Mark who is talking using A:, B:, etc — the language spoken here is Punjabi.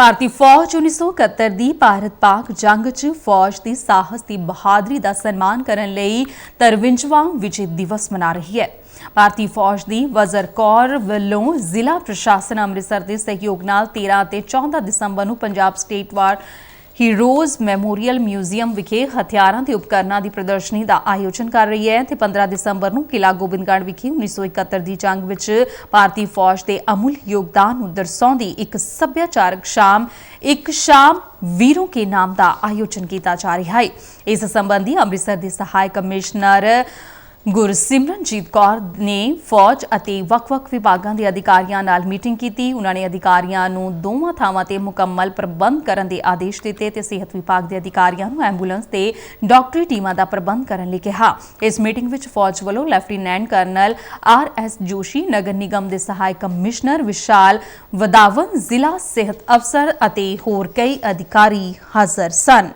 A: ਭਾਰਤੀ ਫੌਜ 1971 ਦੀ ਭਾਰਤ-ਪਾਕ ਜੰਗ 'ਚ ਫੌਜ ਦੀ ਸਾਹਸ ਦੀ ਬਹਾਦਰੀ ਦਾ ਸਨਮਾਨ ਕਰਨ ਲਈ 53ਵਾਂ ਵਿਜੇ ਦਿਵਸ ਮਨਾ ਰਹੀ ਹੈ। ਭਾਰਤੀ ਫੌਜ ਦੀ ਵਜ਼ਰ ਕੌਰ ਵੱਲੋਂ ਜ਼ਿਲ੍ਹਾ ਪ੍ਰਸ਼ਾਸਨ ਅੰਮ੍ਰਿਤਸਰ ਦੇ ਸਹਿਯੋਗ ਨਾਲ 13 ਅਤੇ 14 ਦਸੰਬਰ ਨੂੰ Punjab state war heroes memorial museum ਵਿਖੇ ਹਥਿਆਰਾਂ ਤੇ ਉਪਕਰਨਾਂ ਦੀ ਪ੍ਰਦਰਸ਼ਨੀ ਦਾ ਆਯੋਜਨ ਕਰ ਰਹੀ ਹੈ ਤੇ 15 ਦਸੰਬਰ ਨੂੰ ਕਿਲਾ ਗੋਬਿੰਦਗੜ੍ਹ ਵਿਖੇ 1971 ਦੀ ਜੰਗ ਵਿੱਚ ਭਾਰਤੀ ਫੌਜ ਦੇ ਅਮੁੱਲ ਯੋਗਦਾਨ ਨੂੰ ਦਰਸਾਉਂਦੀ ਇੱਕ ਸੱਭਿਆਚਾਰਕ ਸ਼ਾਮ, ਇੱਕ ਸ਼ਾਮ ਵੀਰੋਂ ਕੇ ਨਾਮ ਦਾ ਆਯੋਜਨ ਕੀਤਾ ਜਾ ਰਿਹਾ ਹੈ। ਇਸ ਸੰਬੰਧੀ ਅੰਮ੍ਰਿਤਸਰ ਦੇ ਸਹਾਇਕ ਕਮਿਸ਼ਨਰ ਗੁਰਸਿਮਰਨਜੀਤ ਕੌਰ ਨੇ ਫੌਜ ਅਤੇ ਵੱਖ-ਵੱਖ ਵਿਭਾਗਾਂ ਦੇ ਅਧਿਕਾਰੀਆਂ ਨਾਲ ਮੀਟਿੰਗ ਕੀਤੀ। ਉਹਨਾਂ ਨੇ ਅਧਿਕਾਰੀਆਂ ਨੂੰ ਦੋਵਾਂ ਥਾਵਾਂ ਤੇ ਮੁਕੰਮਲ ਪ੍ਰਬੰਧ ਕਰਨ ਦੇ ਆਦੇਸ਼ ਦਿੱਤੇ ਤੇ ਸਿਹਤ ਵਿਭਾਗ ਦੇ ਅਧਿਕਾਰੀਆਂ ਨੂੰ ਐਂਬੂਲੈਂਸ ਤੇ ਡਾਕਟਰੀ ਟੀਮਾਂ ਦਾ ਪ੍ਰਬੰਧ ਕਰਨ ਲਈ ਕਿਹਾ। ਇਸ ਮੀਟਿੰਗ ਵਿੱਚ ਫੌਜ ਵੱਲੋਂ lieutenant colonel R S Joshi, ਨਗਰ ਨਿਗਮ ਦੇ ਸਹਾਇਕ ਕਮਿਸ਼ਨਰ ਵਿਸ਼ਾਲ ਵਦਾਵਨ, ਜ਼ਿਲ੍ਹਾ ਸਿਹਤ ਅਫਸਰ ਅਤੇ ਹੋਰ ਕਈ ਅਧਿਕਾਰੀ ਹਾਜ਼ਰ ਸਨ।